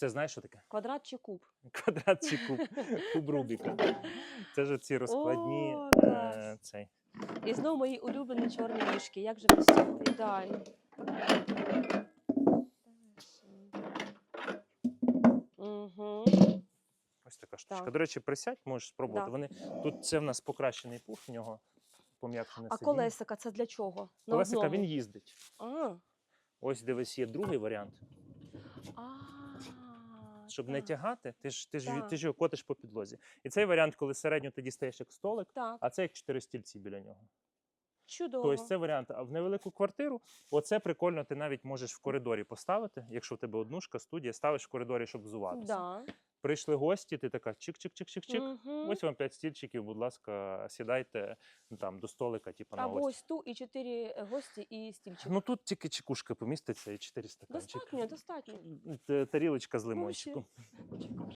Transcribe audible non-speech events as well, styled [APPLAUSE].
Це знаєш, що таке? Квадрат чи куб? [LAUGHS] Квадрат чи куб, [LAUGHS] куб Рубіка. Це ж ці розкладні. О, е, клас. цей. І знову мої улюблені чорні ніжки. Як же без цього? Ідеально. Угу. Ось така штучка. Так. До речі, присядь, можеш спробувати. Да. Вони тут це в нас покращений пух, в нього пом'якшене А сидіння. колесика це для чого? На Колесика одному? він їздить. А, Ось дивись, є другий варіант. а, Щоб не тягати, ти ж ти ж, ти ж його котиш по підлозі. І цей варіант, коли середньо ти дістаєш як столик, Так, а це як чотири стільці біля нього. чудово. Тобто це варіант. А в невелику квартиру, оце прикольно, ти навіть можеш в коридорі поставити, якщо в тебе однушка, студія, ставиш в коридорі, щоб взуватися. Да. Прийшли гості, ти така чик-чик-чик-чик-чик. Угу. Ось вам п'ять стільчиків, будь ласка, сідайте ну, там до столика, типу на Або ось. ось ту і чотири е, гості і стільчик. Ну тут тільки чекушка поміститься і чотири стаканчики. достатньо, достатньо. Т- Тарілочка з лимончиком.